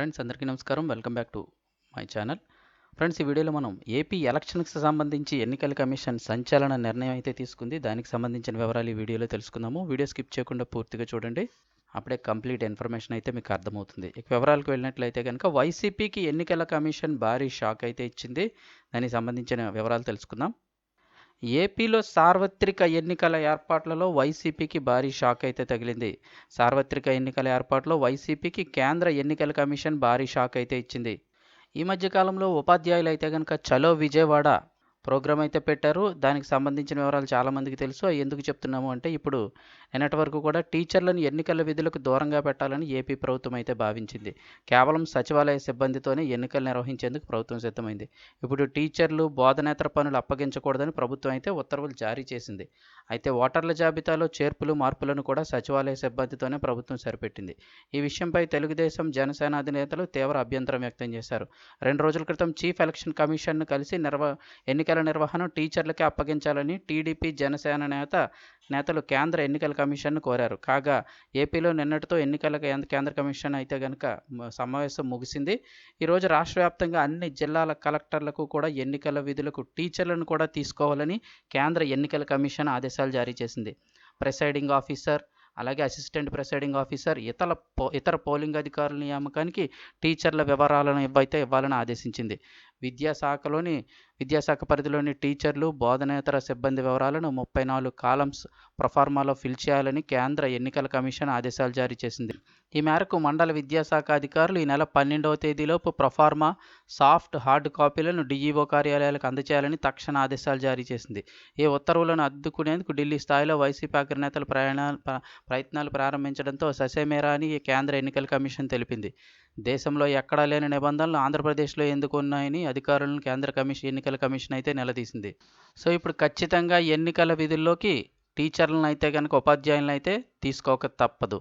Friends అందరికీ నమస్కారం. Welcome back to my channel friends ఈ వీడియోలో మనం ఏపీ ఎలక్షన్స్కి సంబంధించి ఎన్నికల కమిషన్ సంచలన నిర్ణయం అయితే తీసుకుంది. దానికి సంబంధించిన వివరాలు ఈ వీడియోలో తెలుసుకుందాము. వీడియో స్కిప్ చేయకుండా పూర్తిగా చూడండి. అప్పుడే కంప్లీట్ ఇన్ఫర్మేషన్ అయితే మీకు అర్థమవుతుంది. ఇక వివరాలకు వెళ్ళినట్లయితే కనుక వైసీపీకి ఎన్నికల కమిషన్ భారీ షాక్ అయితే ఇచ్చింది. దానికి సంబంధించిన వివరాలు తెలుసుకుందాం. ఏపీలో సార్వత్రిక ఎన్నికల ఏర్పాట్లలో వైసీపీకి భారీ షాక్ అయితే తగిలింది. సార్వత్రిక ఎన్నికల ఏర్పాట్లో వైసీపీకి కేంద్ర ఎన్నికల కమిషన్ భారీ షాక్ అయితే ఇచ్చింది. ఈ మధ్యకాలంలో ఉపాధ్యాయులు అయితే కనుక చలో విజయవాడ ప్రోగ్రామ్ అయితే పెట్టారు. దానికి సంబంధించిన వివరాలు చాలామందికి తెలుసు. ఎందుకు చెప్తున్నాము అంటే ఇప్పుడు నిన్నటి వరకు కూడా టీచర్లను ఎన్నికల విధులకు దూరంగా పెట్టాలని ఏపీ ప్రభుత్వం అయితే భావించింది. కేవలం సచివాలయ సిబ్బందితోనే ఎన్నికలు నిర్వహించేందుకు ప్రభుత్వం సిద్ధమైంది. ఇప్పుడు టీచర్లు బోధనేతర పనులు అప్పగించకూడదని ప్రభుత్వం అయితే ఉత్తర్వులు జారీ చేసింది. అయితే ఓటర్ల జాబితాలో చేర్పులు మార్పులను కూడా సచివాలయ సిబ్బందితోనే ప్రభుత్వం సరిపెట్టింది. ఈ విషయంపై తెలుగుదేశం జనసేన అధినేతలు తీవ్ర అభ్యంతరం వ్యక్తం చేశారు. రెండు రోజుల క్రితం చీఫ్ ఎలక్షన్ కమిషన్ను కలిసి నిర్వ ఎన్నికల నిర్వహణ టీచర్లకే అప్పగించాలని టీడీపీ జనసేన నేత నేతలు కేంద్ర ఎన్నికల కమిషన్ను కోరారు. కాగా ఏపీలో నిన్నటితో ఎన్నికల కేంద్ర కమిషన్ అయితే కనుక సమావేశం ముగిసింది. ఈరోజు రాష్ట్ర వ్యాప్తంగా అన్ని జిల్లాల కలెక్టర్లకు కూడా ఎన్నికల విధులకు టీచర్లను కూడా తీసుకోవాలని కేంద్ర ఎన్నికల కమిషన్ ఆదేశాలు జారీ చేసింది. ప్రిసైడింగ్ ఆఫీసర్ అలాగే అసిస్టెంట్ ప్రిసైడింగ్ ఆఫీసర్ ఇతర పో ఇతర పోలింగ్ అధికారుల నియామకానికి టీచర్ల వివరాలను ఇవ్వైతే ఇవ్వాలని ఆదేశించింది. విద్యాశాఖలోని విద్యాశాఖ పరిధిలోని టీచర్లు బోధనేతర సిబ్బంది వివరాలను ముప్పై నాలుగు కాలమ్స్ ప్రొఫార్మాలో ఫిల్ చేయాలని కేంద్ర ఎన్నికల కమిషన్ ఆదేశాలు జారీ చేసింది. ఈ మేరకు మండల విద్యాశాఖ అధికారులు ఈ నెల పన్నెండవ తేదీలోపు ప్రొఫార్మా సాఫ్ట్ హార్డ్ కాపీలను డిఈఓ కార్యాలయాలకు అందజేయాలని తక్షణ ఆదేశాలు జారీ చేసింది. ఈ ఉత్తర్వులను అద్దుకునేందుకు ఢిల్లీ స్థాయిలో వైసీపీ అగ్రనేతలు ప్రయాణ ప్రయత్నాలు ప్రారంభించడంతో ససేమేరా అని కేంద్ర ఎన్నికల కమిషన్ తెలిపింది. దేశంలో ఎక్కడా లేని నిబంధనలు ఆంధ్రప్రదేశ్లో ఎందుకు ఉన్నాయని అధికారులను కేంద్ర కమిషన్ ఎన్నికల కమిషన్ అయితే నిలదీసింది. సో ఇప్పుడు ఖచ్చితంగా ఎన్నికల విధుల్లోకి టీచర్లను అయితే కనుక ఉపాధ్యాయులను అయితే తీసుకోక తప్పదు.